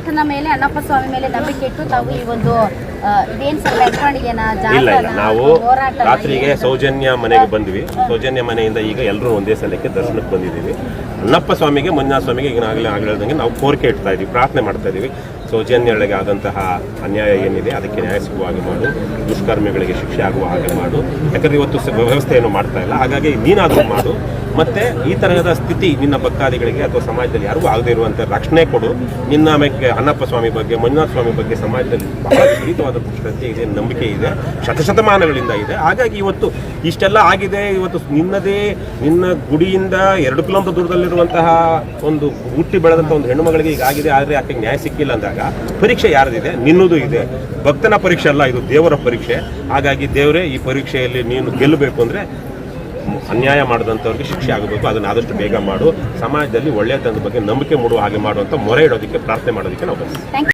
ಮಂಜುನಾಥನ ಮೇಲೆ ಅಣ್ಣಪ್ಪ ಸ್ವಾಮಿ ಮೇಲೆ ನಂಬಿಕೆ ಇಟ್ಟು ತಾವು ಈ ಒಂದು ಇಲ್ಲ ಇಲ್ಲ. ನಾವು ರಾತ್ರಿಗೆ ಸೌಜನ್ಯ ಮನೆಗೆ ಬಂದ್ವಿ. ಸೌಜನ್ಯ ಮನೆಯಿಂದ ಈಗ ಎಲ್ಲರೂ ಒಂದೇ ಸಲಕ್ಕೆ ದರ್ಶನಕ್ಕೆ ಬಂದಿದ್ದೀವಿ. ಅಣ್ಣಪ್ಪ ಸ್ವಾಮಿಗೆ ಮಂಜುನಾಥ ಸ್ವಾಮಿಗೆ ಈಗ ಆಗಲೇ ನಾವು ಕೋರಿಕೆ ಇಡ್ತಾ ಇದೀವಿ ಪ್ರಾರ್ಥನೆ ಮಾಡ್ತಾ ಇದ್ದೀವಿ. ಸೌಜನ್ಯಗಳಿಗೆ ಆದಂತಹ ಅನ್ಯಾಯ ಏನಿದೆ ಅದಕ್ಕೆ ನ್ಯಾಯ ಸಿಗುವ ಹಾಗೆ ಮಾಡು ದುಷ್ಕರ್ಮಿಗಳಿಗೆ ಶಿಕ್ಷೆ ಆಗುವ ಹಾಗೆ ಮಾಡು. ಯಾಕಂದ್ರೆ ಇವತ್ತು ವ್ಯವಸ್ಥೆಯನ್ನು ಮಾಡ್ತಾ ಇಲ್ಲ. ಹಾಗಾಗಿ ನೀನಾದರೂ ಮಾಡು. ಮತ್ತೆ ಈ ತರಹದ ಸ್ಥಿತಿ ನಿನ್ನ ಭಕ್ತಾದಿಗಳಿಗೆ ಅಥವಾ ಸಮಾಜದಲ್ಲಿ ಯಾರಿಗೂ ಆಗದೇ ಇರುವಂಥ ರಕ್ಷಣೆ ಕೊಡು. ನಿನ್ನ ಆಮೇಲೆ ಅಣ್ಣಪ್ಪ ಸ್ವಾಮಿ ಬಗ್ಗೆ, ಮಂಜುನಾಥ ಸ್ವಾಮಿ ಬಗ್ಗೆ ಸಮಾಜದಲ್ಲಿ ಬಹಳ ವಿಪರೀತವಾದ ಶ್ರದ್ಧೆ ಇದೆ, ನಂಬಿಕೆ ಇದೆ, ಶತಶತಮಾನಗಳಿಂದ ಇದೆ. ಹಾಗಾಗಿ ಇವತ್ತು ಇಷ್ಟೆಲ್ಲ ಆಗಿದೆ. ಇವತ್ತು ನಿನ್ನದೇ, ನಿನ್ನ ಗುಡಿಯಿಂದ ಎರಡು ಕಿಲೋಮೀಟರ್ ದೂರದಲ್ಲಿರುವಂತಹ ಒಂದು ಹುಟ್ಟಿ ಬೆಳೆದಂಥ ಒಂದು ಹೆಣ್ಣುಮಗಳಿಗೆ ಈಗ ಆಗಿದೆ. ಆದರೆ ಆಕೆ ನ್ಯಾಯ ಸಿಕ್ಕಿಲ್ಲ ಅಂದಾಗ ಪರೀಕ್ಷೆ ಯಾರದಿದೆ? ನಿನ್ನದು ಇದೆ. ಭಕ್ತನ ಪರೀಕ್ಷೆ ಅಲ್ಲ, ಇದು ದೇವರ ಪರೀಕ್ಷೆ. ಹಾಗಾಗಿ ದೇವರೇ, ಈ ಪರೀಕ್ಷೆಯಲ್ಲಿ ನೀನು ಗೆಲ್ಲಬೇಕು ಅಂದರೆ ಅನ್ಯಾಯ ಮಾಡಿದಂಥವ್ರಿಗೆ ಶಿಕ್ಷೆ ಆಗಬೇಕು, ಅದನ್ನು ಆದಷ್ಟು ಬೇಗ ಮಾಡು ಸಮಾಜದಲ್ಲಿ ಒಳ್ಳೆಯತನದ ಬಗ್ಗೆ ನಂಬಿಕೆ ಮೂಡುವ ಹಾಗೆ ಮಾಡುವಂಥ ಮೊರೆ ಇಡೋದಕ್ಕೆ ಪ್ರಾರ್ಥನೆ ಮಾಡೋದಕ್ಕೆ ನಾವು ಬಂದಿದ್ದೀವಿ.